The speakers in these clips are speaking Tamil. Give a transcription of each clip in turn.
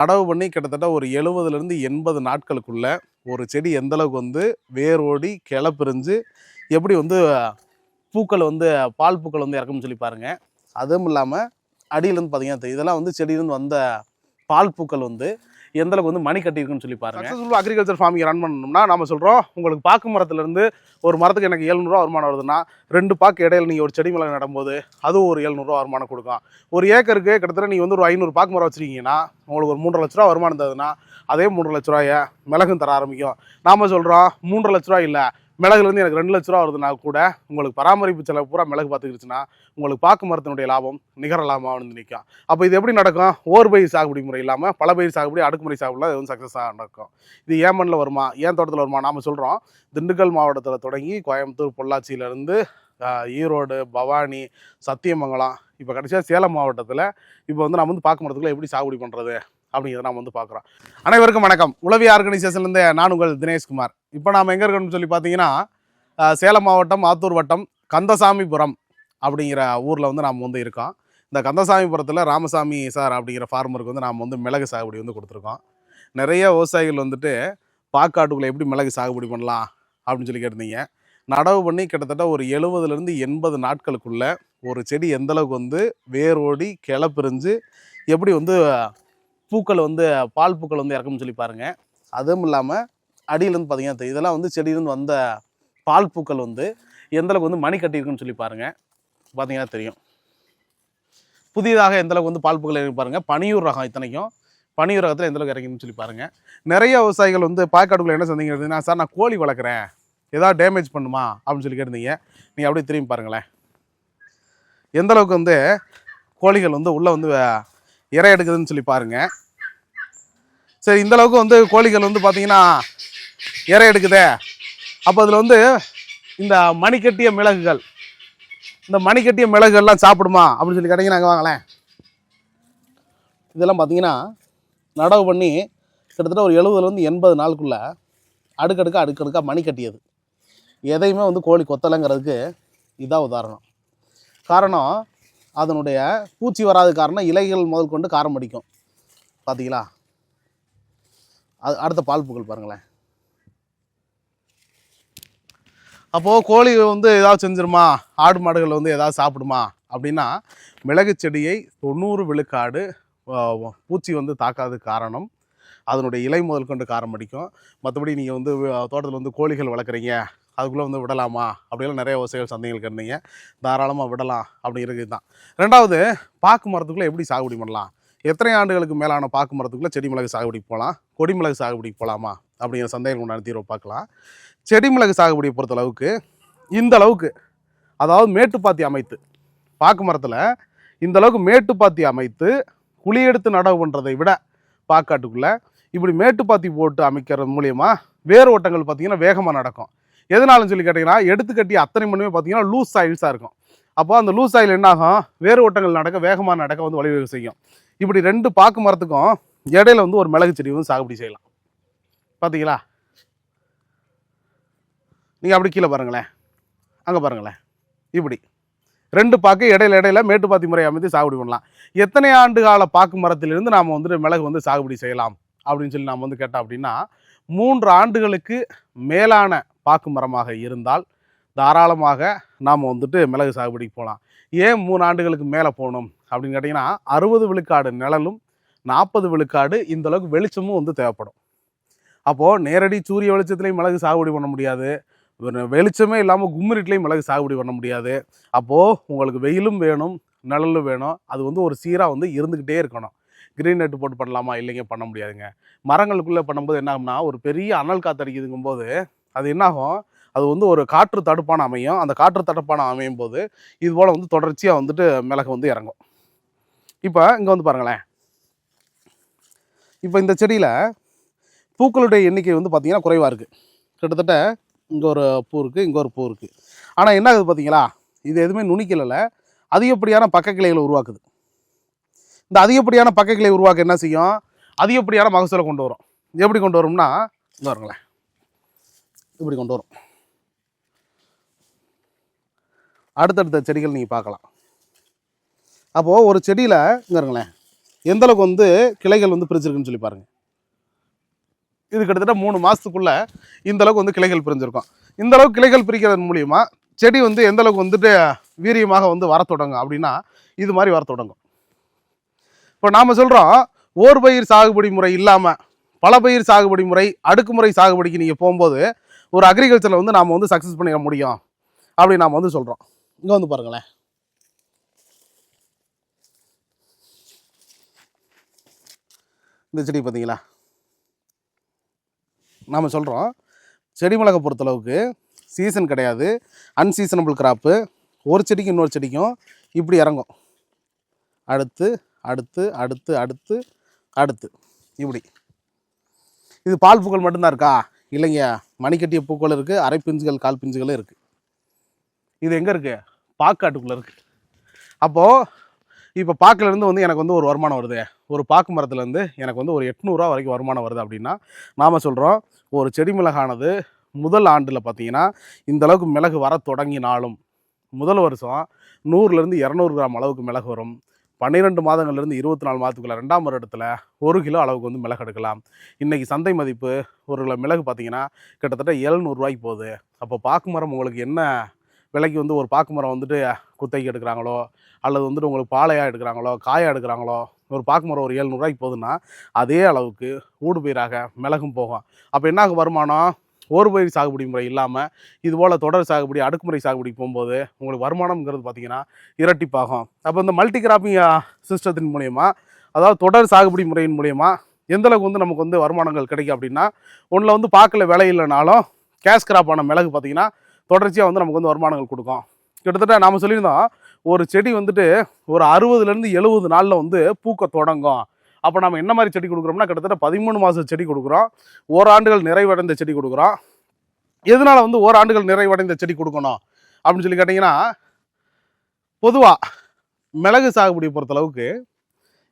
நடவு பண்ணி கிட்டத்தட்ட ஒரு எழுபதுலேருந்து எண்பது நாட்களுக்குள்ள ஒரு செடி எந்த அளவுக்கு வந்து வேரோடி கிளை பிரிஞ்சு எப்படி வந்து பூக்கள் வந்து பால் பூக்கள் வந்து இறக்கும்னு சொல்லி பாருங்கள் அதுவும் இல்லாமல் அடியிலேருந்து பார்த்தீங்கன்னா இதெல்லாம் வந்து செடியிலேருந்து வந்த பால் பூக்கள் வந்து எந்த அளவுக்கு வந்து மணி கட்டியிருக்குன்னு சொல்லி பாருங்க. சக்ஸஸ்ஃபுல் அக்ரிகல்ச்சர் ஃபார்மிங் ரன் பண்ணணும்னா நம்ம சொல்கிறோம் உங்களுக்கு பாக்கு மரத்துலேருந்து ஒரு மரத்துக்கு எனக்கு எழுநூறுவா வருமானம் வருதுன்னா ரெண்டு பாக்கு இடையில நீங்கள் ஒரு செடி மிளகு நடும்போது அதுவும் ஒரு எழுநூறுவா வருமானம் கொடுக்கும் ஒரு ஏக்கருக்கு கிட்டத்தட்ட நீங்கள் வந்து ஒரு ஐநூறு பாக்கு மரம் வச்சிருக்கீங்கன்னா உங்களுக்கு ஒரு மூன்றரை லட்ச ரூபா வருமானம் தருதுன்னா அதே மூன்றரை லட்ச ரூபாய மிளகும் தர ஆரம்பிக்கும். நாம சொல்கிறோம் மூன்றரை லட்ச ரூபா இல்லை மிளகுலேருந்து எனக்கு ரெண்டு லட்ச ரூபா வருதுன்னா கூட உங்களுக்கு பராமரிப்பு செலவு பூரா மிளகு பார்த்துக்கிடுச்சுன்னா உங்களுக்கு பாக்கு மரத்தினுடைய லாபம் நிகர லாபமாக வந்து நிற்கும் அப்போ இது எப்படி நடக்கும்? ஓர் பயிர் சாகுபடி முறை இல்லாமல் பல பயிர் சாகுபடி அடுக்குமுறை சாகுபடிலாம் எதுவும் சக்ஸஸாக நடக்கும். இது ஏன் மண்ணில் வருமா? ஏன் தோட்டத்தில் வருமா? நாம் சொல்கிறோம் திண்டுக்கல் மாவட்டத்தில் தொடங்கி கோயம்புத்தூர் பொள்ளாச்சியிலேருந்து ஈரோடு பவானி சத்தியமங்கலம் இப்போ கடைசியாக சேலம் மாவட்டத்தில் இப்போ வந்து நம்ம வந்து பாக்கு மரத்துக்குள்ளே எப்படி சாகுபடி பண்ணுறது அப்படிங்கிறத நாம் வந்து பார்க்குறோம். அனைவருக்கும் வணக்கம். உளவி ஆர்கனைசேஷன்லேருந்து நான் உங்கள் தினேஷ்குமார் இப்போ நாம் எங்கே இருக்கணும்னு சொல்லி பார்த்தீங்கன்னா சேலம் மாவட்டம் ஆத்தூர் வட்டம் கந்தசாமிபுரம் அப்படிங்கிற ஊரில் வந்து நாம் வந்து இருக்கோம். இந்த கந்தசாமிபுரத்தில் ராமசாமி சார் அப்படிங்கிற ஃபார்மருக்கு வந்து நாம் வந்து மிளகு சாகுபடி வந்து கொடுத்துருக்கோம். நிறைய விவசாயிகள் வந்துட்டு பாக்காட்டுக்குள்ளே எப்படி மிளகு சாகுபடி பண்ணலாம் அப்படின்னு சொல்லி கேட்டிருந்தீங்க. நடவு பண்ணி கிட்டத்தட்ட ஒரு எழுபதுலேருந்து எண்பது நாட்களுக்குள்ளே ஒரு செடி எந்த அளவுக்கு வந்து வேரோடி கிளப்பிரிஞ்சு எப்படி வந்து பூக்கள் வந்து பால் பூக்கள் வந்து இறக்கும்னு சொல்லி பாருங்க. அதுவும் இல்லாமல் அடியிலேருந்து பார்த்தீங்கன்னா தெரியும். இதெல்லாம் வந்து செடியிலேருந்து வந்த பால் பூக்கள் வந்து எந்த அளவுக்கு வந்து மணி கட்டியிருக்குன்னு சொல்லி பாருங்க. பார்த்தீங்கன்னா தெரியும். புதிதாக எந்தளவுக்கு வந்து பால் பூக்கள் இறங்கி பாருங்கள் பனியூர் ரகம் இத்தனைக்கும். பனியூர் ரகத்தில் எந்தளவுக்கு அளவுக்கு சொல்லி பாருங்கள் நிறைய விவசாயிகள் வந்து பாய்க்காட்டுக்குள்ள என்ன சொன்னீங்க சார் நான் கோழி வளர்க்குறேன். ஏதாவது டேமேஜ் பண்ணுமா? அப்படின்னு சொல்லி கேட்டிருந்தீங்க. நீங்கள் அப்படியே திரும்பி பாருங்களேன். எந்த அளவுக்கு வந்து கோழிகள் வந்து உள்ளே வந்து இறை இரை எடுக்குதுன்னு சொல்லி பாருங்க. சரி இந்த அளவுக்கு வந்து கோழிகள் வந்து பார்த்தீங்கன்னா இரை எடுக்குதே. அப்போ அதில் வந்து இந்த மணிக்கட்டிய மிளகுகள் இந்த மணிக்கட்டிய மிளகுகள்லாம் சாப்பிடுமா அப்படின்னு சொல்லி கேட்டீங்கன்னா நாங்கள் வாங்கலேன் இதெல்லாம் பார்த்தீங்கன்னா நடவு பண்ணி கிட்டத்தட்ட ஒரு எழுபதுலேருந்து எண்பது நாளுக்குள்ளே அடுக்கடுக்காக அடுக்கடுக்காக மணி கட்டியது எதையுமே வந்து கோழி கொத்தலைங்கிறதுக்கு இதான் உதாரணம். காரணம் அதனுடைய பூச்சி வராத காரணம் இலைகள் முதல் கொண்டு காரம் அடிக்கும். பார்த்தீங்களா அது அடுத்த பால் புகழ் பாருங்களேன். அப்போது கோழி வந்து ஏதாவது செஞ்சிருமா? ஆடு மாடுகள் வந்து ஏதாவது சாப்பிடுமா? அப்படின்னா மிளகு செடியை தொண்ணூறு விழுக்காடு பூச்சி வந்து தாக்காத காரணம் அதனுடைய இலை முதல் கொண்டு காரம் அடிக்கும். மற்றபடி நீங்கள் வந்து தோட்டத்தில் வந்து கோழிகள் வளர்க்குறீங்க அதுக்குள்ளே வந்து விடலாமா? அப்படிலாம் நிறைய விவசாயிகள் சந்தைகள் இருந்தீங்க தாராளமாக விடலாம் அப்படிங்கிறது தான். ரெண்டாவது பாக்கு மரத்துக்குள்ளே எப்படி சாகுபடி பண்ணலாம்? எத்தனை ஆண்டுகளுக்கு மேலான பாக்கு மரத்துக்குள்ளே செடி மிளகு சாகுபடி போகலாம்? கொடி மிளகு சாகுபடி போகலாமா? அப்படிங்கிற சந்தேகம் உண்டான தீர்வை பார்க்கலாம். செடி மிளகு சாகுபடியை பொறுத்த அளவுக்கு இந்த அளவுக்கு அதாவது மேட்டுப்பாத்தி அமைத்து பாக்கு மரத்தில் இந்த அளவுக்கு மேட்டுப்பாத்தி அமைத்து குழி எடுத்து நடவு பண்ணுறதை விட பாக்காட்டுக்குள்ளே இப்படி மேட்டுப்பாத்தி போட்டு அமைக்கிறது மூலியமாக வேர் ஓட்டங்கள் பார்த்தீங்கன்னா வேகமாக நடக்கும். எதனாலும் சொல்லி கேட்டிங்கன்னா எடுத்து கட்டி அத்தனை மணியுமே பார்த்தீங்கன்னா லூஸ் சாயில்ஸாக இருக்கும். அப்போ அந்த லூஸ் ஆயில் என்னாகும்? வேறு ஓட்டங்கள் நடக்க வேகமாக நடக்க வந்து வழிவகை செய்யும். இப்படி ரெண்டு பாக்கு மரத்துக்கும் இடையில வந்து ஒரு மிளகு செடி வந்து சாகுபடி செய்யலாம். பார்த்தீங்களா நீங்கள் அப்படி கீழே பாருங்களேன். அங்கே பாருங்களேன். இப்படி. ரெண்டு பாக்கு இடையில இடையில மேட்டுப்பாத்தி முறை அமைத்து சாகுபடி பண்ணலாம். எத்தனை ஆண்டு கால பாக்கு மரத்திலிருந்து நாம் வந்துட்டு மிளகு வந்து சாகுபடி செய்யலாம் அப்படின்னு சொல்லி நாம் வந்து கேட்டோம் அப்படின்னா மூன்று ஆண்டுகளுக்கு மேலான பாக்கு மரமாக இருந்தால் தாராளமாக நாம் வந்துட்டு மிளகு சாகுபடிக்கு போகலாம் ஏன் மூணு ஆண்டுகளுக்கு மேலே போகணும் அப்படின்னு கேட்டிங்கன்னா அறுபது விழுக்காடு நிழலும் நாற்பது விழுக்காடு இந்த அளவுக்கு வெளிச்சமும் வந்து தேவைப்படும். அப்போது நேரடி சூரிய வெளிச்சத்துலேயும் மிளகு சாகுபடி பண்ண முடியாது. வெளிச்சமே இல்லாமல் கும்மிரிட்லேயும் மிளகு சாகுபடி பண்ண முடியாது. அப்போது உங்களுக்கு வெயிலும் வேணும் நிழலும் வேணும். அது வந்து ஒரு சீராக வந்து இருந்துக்கிட்டே இருக்கணும். கிரீன் நெட் போட்டு பண்ணலாமா? இல்லைங்க பண்ண முடியாதுங்க. மரங்களுக்குள்ளே பண்ணும்போது என்ன ஆகும்னா ஒரு பெரிய அனல் காத்தடிக்குதுங்கும் போது அது என்னாகும்? அது வந்து ஒரு காற்று தடுப்பான அமையும். அந்த காற்று தடுப்பான அமையும் போது இது போல் வந்து தொடர்ச்சியாக வந்துட்டு மிளகு வந்து இறங்கும். இப்போ இங்கே வந்து பாருங்களேன். இப்போ இந்த செடியில் பூக்களுடைய எண்ணிக்கை வந்து பார்த்திங்கன்னா குறைவாக இருக்குது கிட்டத்தட்ட இங்கே ஒரு பூ இருக்குது இங்கே ஒரு பூ இருக்குது ஆனால் என்ன ஆகுது பார்த்தீங்களா இது எதுவுமே நுனிக்கல அதிகப்படியான பக்க கிளைகளை உருவாக்குது. இந்த அதிகப்படியான பக்க கிளை உருவாக்க என்ன செய்யும்? அதிகப்படியான மகசூலை கொண்டு வரும். எப்படி கொண்டு வரும்னா இங்க வருங்களேன் இப்படி கொண்டு வரும். அடுத்தடுத்த செடிகள் நீங்கள் பார்க்கலாம். அப்போது ஒரு செடியில் இங்கே இருங்களேன் வந்து கிளைகள் வந்து பிரிச்சிருக்குன்னு சொல்லி பாருங்கள் இது கிட்டத்தட்ட மூணு மாதத்துக்குள்ளே இந்த அளவுக்கு வந்து கிளைகள் பிரிஞ்சிருக்கும். இந்த அளவுக்கு கிளைகள் பிரிக்கிறதன் மூலியமாக செடி வந்து எந்தளவுக்கு வந்துட்டு வீரியமாக வந்து வர தொடங்கும் அப்படின்னா இது மாதிரி வர தொடங்கும். இப்போ நாம் சொல்கிறோம் ஓர் பயிர் சாகுபடி முறை இல்லாமல் பல பயிர் சாகுபடி முறை அடுக்குமுறை சாகுபடிக்கு நீங்கள் போகும்போது ஒரு அக்ரிகல்ச்சரில் வந்து நாம் வந்து சக்ஸஸ் பண்ணிட முடியும் அப்படி நாம் வந்து சொல்கிறோம் இங்கே வந்து பாருங்களேன். இந்த செடி பார்த்தீங்களா? நாம் சொல்கிறோம் செடி மிளகை பொறுத்தளவுக்கு சீசன் கிடையாது அன்சீசனபிள் கிராப்பு ஒரு செடிக்கும் இன்னொரு செடிக்கும் இப்படி இறங்கும். அடுத்து அடுத்து அடுத்து அடுத்து அடுத்து. இப்படி. இது பால் பூக்கள் மட்டும்தான் இருக்கா? இல்லைங்க. மணிக்கட்டிய பூக்கள் இருக்குது அரை பிஞ்சுகள் கால் பிஞ்சுகளும் இருக்குது இது எங்கே இருக்குது பாக்காட்டுக்குள்ளே இருக்குது அப்போது இப்போ பாக்கிலேருந்து வந்து எனக்கு வந்து ஒரு வருமானம் வருது. ஒரு பாக்கு மரத்துலேருந்து எனக்கு வந்து ஒரு எட்நூறுரூவா வரைக்கும் வருமானம் வருது அப்படின்னா நாம் சொல்கிறோம் ஒரு செடி மிளகானது முதல் ஆண்டில் பார்த்தீங்கன்னா இந்த அளவுக்கு மிளகு வர தொடங்கினாலும் முதல் வருஷம் நூறுலேருந்து இரநூறு கிராம் அளவுக்கு மிளகு வரும். பன்னிரெண்டு மாதங்கள்லேருந்து இருபத்தி நாலு மாதத்துக்குள்ள ரெண்டாம் வருடத்தில் ஒரு கிலோ அளவுக்கு வந்து மிளகு எடுக்கலாம். இன்றைக்கி சந்தை மதிப்பு ஒரு கிலோ மிளகு பார்த்தீங்கன்னா கிட்டத்தட்ட எழுநூறுவாய்க்கு போகுது. அப்போ பாக்கு மரம் உங்களுக்கு என்ன விலைக்கு வந்து ஒரு பாக்கு மரம் வந்துட்டு குத்தைக்கு எடுக்கிறாங்களோ அல்லது வந்துட்டு உங்களுக்கு பாலையாக எடுக்கிறாங்களோ காயாக எடுக்கிறாங்களோ ஒரு பாக்கு மரம் ஒரு ஏழ்நூறுவாய்க்கு போகுதுன்னா அதே அளவுக்கு ஊடுபயிராக மிளகும் போகும். அப்போ என்ன ஆகும் வருமானம்? ஒரு பயிர் சாகுபடி முறை இல்லாமல் இது போல் தொடர் சாகுபடி அடுக்குமுறை சாகுபடி போகும்போது உங்களுக்கு வருமானம்ங்கிறது பார்த்தீங்கன்னா இரட்டிப்பாகும். அப்போ இந்த மல்டி கிராப்பிங் சிஸ்டத்தின் மூலயமா அதாவது தொடர் சாகுபடி முறையின் மூலயமா எந்த அளவுக்கு வந்து நமக்கு வந்து வருமானங்கள் கிடைக்கும் அப்படின்னா ஒன்றில் வந்து பார்க்கல விலை இல்லைனாலும் கேஷ் கிராப்பான மிளகு பார்த்தீங்கன்னா தொடர்ச்சியாக வந்து நமக்கு வந்து வருமானங்கள் கொடுக்கும். கிட்டத்தட்ட நாம் சொல்லியிருந்தோம் ஒரு செடி வந்துட்டு ஒரு அறுபதுலேருந்து எழுபது நாளில் வந்து பூக்க தொடங்கும். அப்போ நம்ம என்ன மாதிரி செடி கொடுக்குறோம்னா கிட்டத்தட்ட பதிமூணு மாதம் செடி கொடுக்குறோம். ஓராண்டுகள் நிறைவடைந்த செடி கொடுக்குறோம். எதனால் வந்து ஓராண்டுகள் நிறைவடைந்த செடி கொடுக்கணும்? அப்படின்னு சொல்லி கேட்டிங்கன்னா பொதுவாக மிளகு சாகுபடியை பொறுத்தளவுக்கு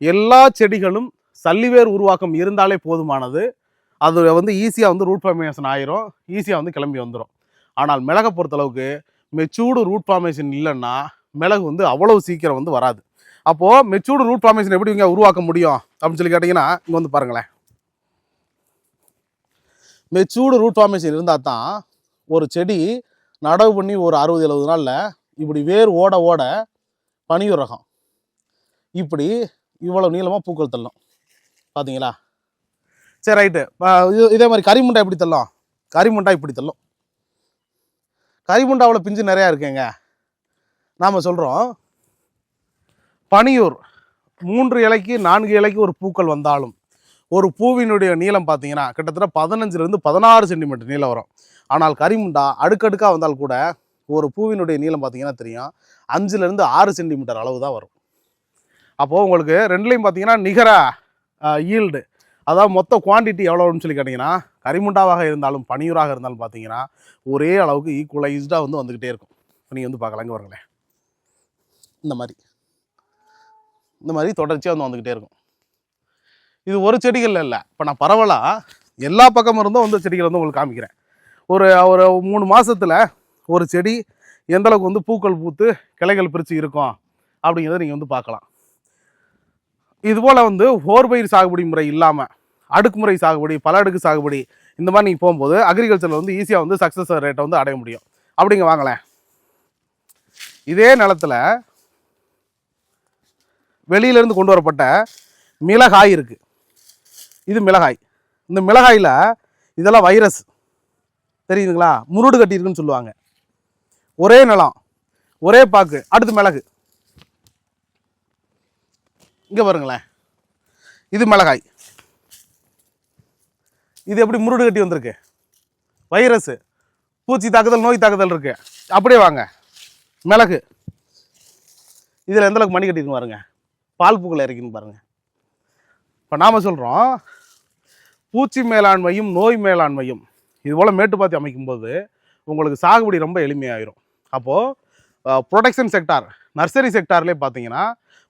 எல்லா செடிகளும் சல்லிவேர் உருவாக்கம் இருந்தாலே போதுமானது. அது வந்து ஈஸியாக வந்து ரூட் ஃபார்மேஷன் ஆயிரும். ஈஸியாக வந்து கிளம்பி வந்துடும் ஆனால் மிளகை பொறுத்தளவுக்கு மெச்சூர்டு ரூட் ஃபார்மேஷன் இல்லைன்னா மிளகு வந்து அவ்வளோ சீக்கிரம் வந்து வராது. அப்போது மெச்சூர்டு ரூட் ஃபார்மேஷன் எப்படி இங்கே உருவாக்க முடியும் அப்படின்னு சொல்லி கேட்டிங்கன்னா இங்கே வந்து பாருங்களேன். மெச்சூர்டு ரூட் ஃபார்மேஷன் இருந்தால் தான் ஒரு செடி நடவு பண்ணி ஒரு அறுபது எழுபது நாளில் இப்படி வேர் ஓட ஓட பனியூர் ரகம். இப்படி இவ்வளோ நீளமாக பூக்கள் தள்ளும். பார்த்தீங்களா சரி ரைட்டு இதே மாதிரி கறிமுண்டா எப்படி தள்ளும்? கறிமுண்டா இப்படி தள்ளும். கறிமுண்டாவில் பிஞ்சு நிறையா இருக்குங்க. நாம் சொல்கிறோம் பனியூர். மூன்று இலைக்கு நான்கு இலைக்கு ஒரு பூக்கள் வந்தாலும் ஒரு பூவினுடைய நீளம் பார்த்தீங்கன்னா கிட்டத்தட்ட பதினஞ்சுலேருந்து பதினாறு சென்டிமீட்டர் நீளம் வரும். ஆனால் கரிமுண்டா அடுக்கடுக்காக வந்தால் கூட ஒரு பூவினுடைய நீளம் பார்த்தீங்கன்னா தெரியும். அஞ்சுலேருந்து ஆறு சென்டிமீட்டர் அளவு தான் வரும். அப்போது உங்களுக்கு ரெண்டுலேயும் பார்த்தீங்கன்னா நிகர ஈல்டு அதாவது மொத்த குவான்டிட்டி எவ்வளோன்னு சொல்லி கேட்டிங்கன்னா கரிமுண்டாவாக இருந்தாலும் பனியூராக இருந்தாலும் பார்த்தீங்கன்னா ஒரே அளவுக்கு ஈக்குவலைஸ்டாக வந்து வந்துக்கிட்டே இருக்கும். நீங்கள் வந்து பார்க்கலாங்க வரங்களேன் வருங்களேன் இந்த மாதிரி. இந்த மாதிரி தொடர்ச்சியாக வந்து வந்துக்கிட்டே இருக்கும். இது ஒரு செடிகள் இல்லை. இப்போ நான் பரவலாக எல்லா பக்கமும் இருந்தும் வந்து செடிகள் வந்து உங்களுக்கு காமிக்கிறேன். ஒரு ஒரு மூணு மாதத்தில் ஒரு செடி எந்தளவுக்கு வந்து பூக்கள் பூத்து கிளைகள் பிரித்து இருக்கும் அப்படிங்கிறத நீங்கள் வந்து பார்க்கலாம். இதுபோல் வந்து ஓர்பயிர் சாகுபடி முறை இல்லாமல் அடுக்குமுறை சாகுபடி பல அடுக்கு சாகுபடி இந்த மாதிரி நீங்கள் போகும்போது அக்ரிகல்ச்சரில் வந்து ஈஸியாக வந்து சக்ஸஸ் ரேட்டை வந்து அடைய முடியும். அப்படிங்க வாங்களேன். இதே நிலத்தில் வெளியிலேருந்து கொண்டு வரப்பட்ட மிளகாய் இருக்குது இது மிளகாய். இந்த மிளகாயில் இதெல்லாம் வைரஸ். தெரியுதுங்களா? முருடு கட்டியிருக்குன்னு சொல்லுவாங்க. ஒரே நிலம் ஒரே பாக்கு அடுத்து மிளகு. இங்கே பாருங்களேன். இது மிளகாய். இது எப்படி முருடு கட்டி வந்திருக்கு? வைரஸ். பூச்சி தாக்குதல் நோய் தாக்குதல் இருக்குது அப்படியே வாங்க. மிளகு. இதில் எந்த அளவுக்கு மணி கட்டிருக்கு பாருங்கள் பால் பூக்கள் இறக்கின்னு பாருங்கள் இப்போ நாம் சொல்கிறோம் பூச்சி மேலாண்மையும் நோய் மேலாண்மையும். இது போல் மேட்டுப்பாத்தி அமைக்கும்போது உங்களுக்கு சாகுபடி ரொம்ப எளிமையாயிரும். அப்போது ப்ரொடக்ஷன் செக்டார் நர்சரி செக்டார்லேயே பார்த்தீங்கன்னா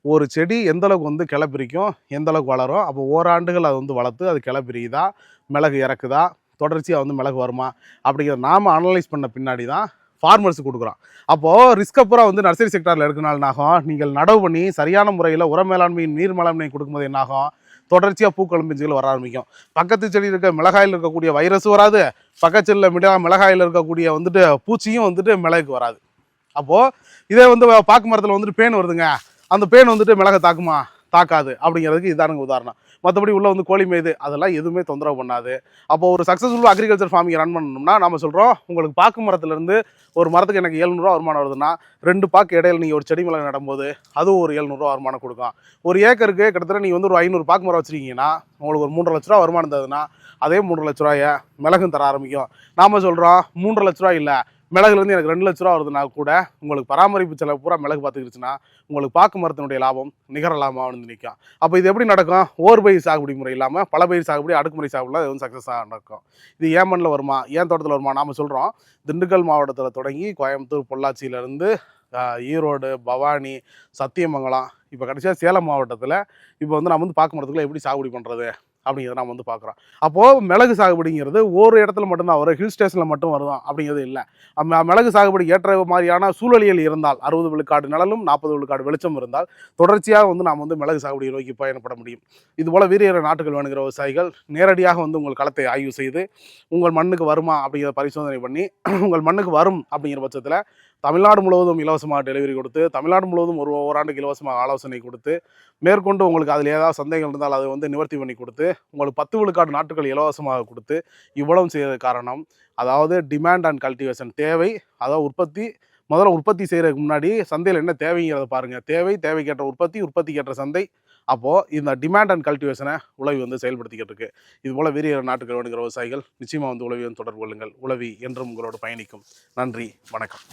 ஒரு செடி எந்தளவுக்கு வந்து கிளை பிரிக்கும் எந்தளவுக்கு வளரும் அப்போ ஓராண்டுகள் அது வந்து வளர்த்து அது கிளை பிரியுதா மிளகு இறக்குதா தொடர்ச்சியாக வந்து மிளகு வருமா அப்படிங்கிறத நாம் அனலைஸ் பண்ண பின்னாடி தான் ஃபார்மர்ஸ் கொடுக்குறோம் அப்போது ரிஸ்க் அப்புறம் வந்து நர்சரி செக்டாரில் இருக்கனால என்னாகும் நீங்கள் நடவு பண்ணி சரியான முறையில் உர மேலாண்மையின் நீர் மேலாண்மை கொடுக்கும்போது என்னாகும் தொடர்ச்சியாக பூக்களும் பிஞ்சுகள் வர ஆரம்பிக்கும். பக்கத்து செடியில் இருக்க மிளகாயில் இருக்கக்கூடிய வைரஸும் வராது. பக்கச்செல்ல செடியில் மிளகா மிளகாயில் இருக்கக்கூடிய வந்துட்டு பூச்சியும் வந்துட்டு மிளகுக்கு வராது. அப்போது இதே வந்து பாக்கு மரத்தில் வந்துட்டு பேன் வருதுங்க. அந்த பேன் வந்துட்டு மிளகை தாக்குமா? தாக்காது. அப்படிங்கிறதுக்கு இதானுங்க உதாரணம். மற்றபடி உள்ள வந்து கோழி மேய்து அதெல்லாம் எதுவுமே தொந்தரவு பண்ணாது. அப்போ ஒரு சக்ஸஸ்ஃபுல் அக்ரிகல்ச்சர் ஃபார்மிங் ரன் பண்ணணும்னா நம்ம சொல்கிறோம் உங்களுக்கு பாக்கு மரத்துலேருந்து ஒரு மரத்துக்கு எனக்கு எழுநூறுவா வருமானம் வருதுன்னா ரெண்டு பாக்கு இடையில நீங்கள் ஒரு செடி மிளகு நடும்போது அதுவும் ஒரு எழுநூறுவா வருமானம் கொடுக்கும் ஒரு ஏக்கருக்கு கிட்டத்தட்ட நீங்கள் வந்து ஒரு ஐநூறு பாக்கு மரம் வச்சிருக்கீங்கன்னா உங்களுக்கு ஒரு மூன்றரை லட்ச ரூபா வருமானம் இருந்ததுன்னா அதே மூன்றரை லட்ச ரூபாய மிளகும் தர ஆரம்பிக்கும். நாம சொல்கிறோம் மூன்றரை லட்ச ரூபா இல்லை மிளகுலேருந்து எனக்கு ரெண்டு லட்ச ரூபா வருதுன்னா கூட உங்களுக்கு பராமரிப்பு செலவு பூரா மிளகு பார்த்துக்கிடுச்சுன்னா உங்களுக்கு பாக்கு மரத்தினுடைய லாபம் நிகர லாபமாக வந்து நிற்கும் அப்போ இது எப்படி நடக்கும்? ஓர் பயிர் சாகுபடி முறை இல்லாமல் பல பயிர் சாகுபடி அடுக்குமுறை சாகுபடியில் எதுவும் வந்து சக்ஸஸாக நடக்கும். இது ஏன் மண்ணில் வருமா? ஏன் தோட்டத்தில் வருமா? நாம் சொல்கிறோம் திண்டுக்கல் மாவட்டத்தில் தொடங்கி கோயம்புத்தூர் பொள்ளாச்சியிலேருந்து ஈரோடு பவானி சத்தியமங்கலம் இப்போ கடைசியாக சேலம் மாவட்டத்தில் இப்போ வந்து நம்ம வந்து பாக்கு மரத்துக்குள்ளே எப்படி சாகுபடி பண்ணுறது அப்படிங்கிறத நம்ம வந்து பார்க்குறோம். அப்போது மிளகு சாகுபடிங்கிறது ஒரு இடத்துல மட்டும்தான் வரும் ஹில் ஸ்டேஷனில் மட்டும் வருதான் அப்படிங்கிறது இல்லை. மிளகு சாகுபடி ஏற்ற மாதிரியான சூழலியல் இருந்தால் அறுபது விழுக்காடு நிழலும் நாற்பது விழுக்காடு வெளிச்சம் இருந்தால் தொடர்ச்சியாக வந்து நாம் வந்து மிளகு சாகுபடி நோக்கி பயணப்பட முடியும். இதுபோல் வீரியர நாட்டுகள் வேணுங்கிற விவசாயிகள் நேரடியாக வந்து உங்கள் களத்தை ஆய்வு செய்து உங்கள் மண்ணுக்கு வருமா அப்படிங்கிறத பரிசோதனை பண்ணி உங்கள் மண்ணுக்கு வரும் அப்படிங்கிற பட்சத்தில் தமிழ்நாடு முழுவதும் இலவசமாக டெலிவரி கொடுத்து தமிழ்நாடு முழுவதும் ஒரு ஓராண்டுக்கு இலவசமாக ஆலோசனை கொடுத்து மேற்கொண்டு உங்களுக்கு அதில் ஏதாவது சந்தேகம் இருந்தால் அதை வந்து நிவர்த்தி பண்ணி கொடுத்து உங்களுக்கு பத்து விழுக்காடு நாட்டுகள் இலவசமாக கொடுத்து இவ்வளவு செய்யறது காரணம். அதாவது டிமாண்ட் அண்ட் கல்டிவேஷன் தேவை. அதாவது உற்பத்தி முதல்ல உற்பத்தி செய்கிறதுக்கு முன்னாடி சந்தையில் என்ன தேவைங்கிறத பாருங்கள் தேவை தேவைக்கேற்ற உற்பத்தி உற்பத்திக்கேற்ற சந்தை. அப்போது இந்த டிமாண்ட் அண்ட் கல்டிவேஷனை உழவி வந்து செயல்படுத்திக்கிட்டு இருக்கு. இது போல் வீரிய நாட்டுக்கு வேணுங்கிற விவசாயிகள் நிச்சயமாக வந்து உழவி வந்து தொடர்பு கொள்ளுங்கள். உழவி என்றும் உங்களோட பயணிக்கும். நன்றி வணக்கம்.